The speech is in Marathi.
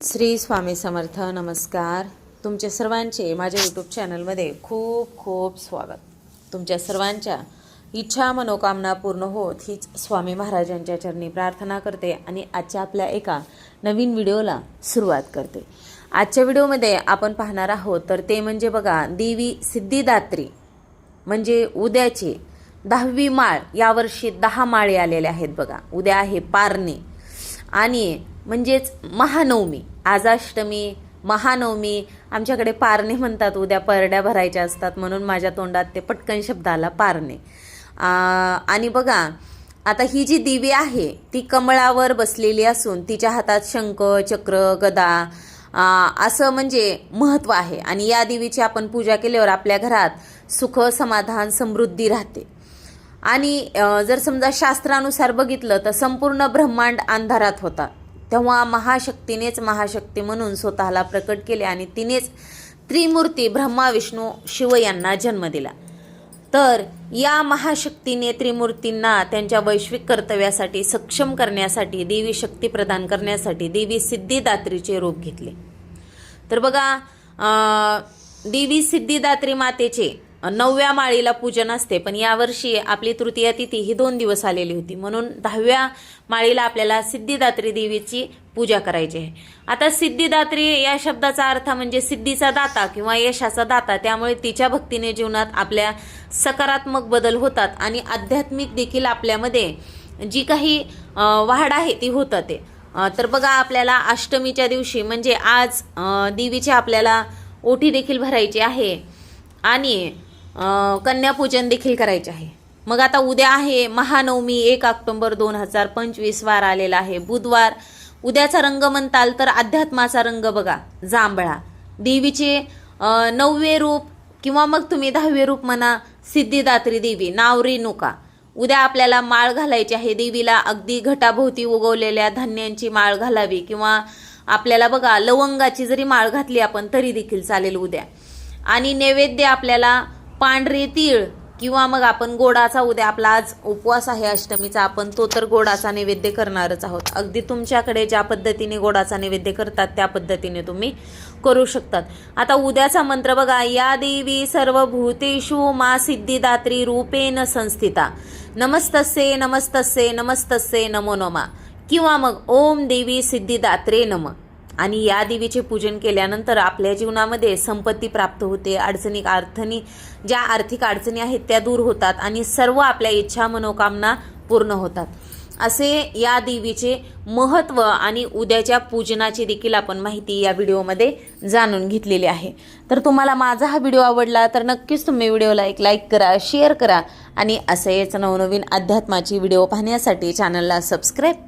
श्री स्वामी समर्थ नमस्कार. तुमच्या सर्वांचे माझ्या यूट्यूब चॅनलमध्ये खूप खूप स्वागत. तुमच्या सर्वांच्या इच्छा मनोकामना पूर्ण होत हीच स्वामी महाराजांच्या चरणी प्रार्थना करते आणि आजच्या आपल्या एका नवीन व्हिडिओला सुरुवात करते. आजच्या व्हिडिओमध्ये आपण पाहणार आहोत तर ते म्हणजे बघा देवी सिद्धिदात्री म्हणजे उद्याचे दहावी माळ यावर्षी दहा माळे आलेले आहेत बघा. उद्या आहे पारणे आणि म्हणजेच महानवमी. आज अष्टमी महानवमी आमच्याकडे पारणे म्हणतात उद्या परड्या भरायच्या असतात म्हणून माझ्या तोंडात ते पटकन शब्द आला पारणे आणि बघा आता ही जी दिवी आहे ती कमळावर बसलेली असून तिच्या हातात शंख चक्र गदा असं म्हणजे महत्त्व आहे. आणि या देवीची आपण पूजा केल्यावर आपल्या घरात सुख समाधान समृद्धी राहते. आणि जर समजा शास्त्रानुसार बघितलं तर संपूर्ण ब्रह्मांड अंधारात होता. तेव्हा महाशक्तीनेच महाशक्ती म्हणून स्वतःला प्रकट केले आणि तिनेच त्रिमूर्ती ब्रह्मा विष्णू शिव यांना जन्म दिला. तर या महाशक्तीने त्रिमूर्तींना त्यांच्या वैश्विक कर्तव्यासाठी सक्षम करण्यासाठी देवी शक्ती प्रदान करण्यासाठी देवी सिद्धिदात्रीचे रूप घेतले. तर बघा देवी सिद्धिदात्री मातेचे नवव्या माळीला पूजन असते पण यावर्षी आपली तृतीया तिथी ही दोन दिवस आलेली होती. म्हणून दहाव्या माळीला आपल्याला सिद्धिदात्री देवीची पूजा करायची आहे. आता सिद्धिदात्री या शब्दाचा अर्थ म्हणजे सिद्धीचा दाता किंवा यशाचा दाता. त्यामुळे तिच्या भक्तीने जीवनात आपल्या सकारात्मक बदल होतात आणि आध्यात्मिक देखील आपल्यामध्ये जी काही वाढ आहे ती होतात ते. तर बघा आपल्याला अष्टमीच्या दिवशी म्हणजे आज देवीची आपल्याला ओटी देखील भरायची आहे. आणि कन्यापूजन देखील करायचे आहे. मग आता उद्या आहे महानवमी एक ऑक्टोंबर दोन हजार पंचवीस वार आलेला आहे. बुधवार उद्याचा रंग म्हणताल तर अध्यात्माचा रंग बघा जांभळा. देवीचे नववे रूप किंवा मग तुम्ही दहावे रूप म्हणा सिद्धिदात्री देवी नाव रेणुका उद्या आपल्याला माळ घालायची आहे. देवीला अगदी घटाभोवती उगवलेल्या धान्यांची माळ घालावी किंवा आपल्याला बघा लवंगाची जरी माळ घातली आपण तरी देखील चालेल उद्या. आणि नैवेद्य आपल्याला पांढरे तीळ किंवा मग आपण गोडाचा उद्या आपला आज उपवास आहे अष्टमीचा आपण तो तर गोडाचा नैवेद्य करणारच आहोत. अगदी तुमच्याकडे ज्या पद्धतीने गोडाचा नैवेद्य करतात त्या पद्धतीने तुम्ही करू शकतात. आता उद्याचा मंत्र बघा या देवी सर्व भूतेषु मा सिद्धिदात्री रूपेण संस्थिता. नमस्तस्ये नमस्तस्ये नमस्तस्ये नमो नमा. किंवा मग ओम देवी सिद्धिदात्रे नम. आणि या देवीचे पूजन केल्यानंतर आपल्या जीवनामध्ये संपत्ती प्राप्त होते. अडचणी अर्थनी ज्या आर्थिक अडचणी आहेत त्या दूर होतात आणि सर्व आपल्या इच्छा मनोकामना पूर्ण होतात. असे या देवीचे महत्त्व आणि उद्याच्या पूजनाची देखील आपण माहिती या व्हिडिओमध्ये जाणून घेतलेली आहे. तर तुम्हाला माझा हा व्हिडिओ आवडला तर नक्कीच तुम्ही व्हिडिओला एक लाईक करा शेअर करा आणि असेच नवनवीन अध्यात्माची व्हिडिओ पाहण्यासाठी चॅनलला सबस्क्राईब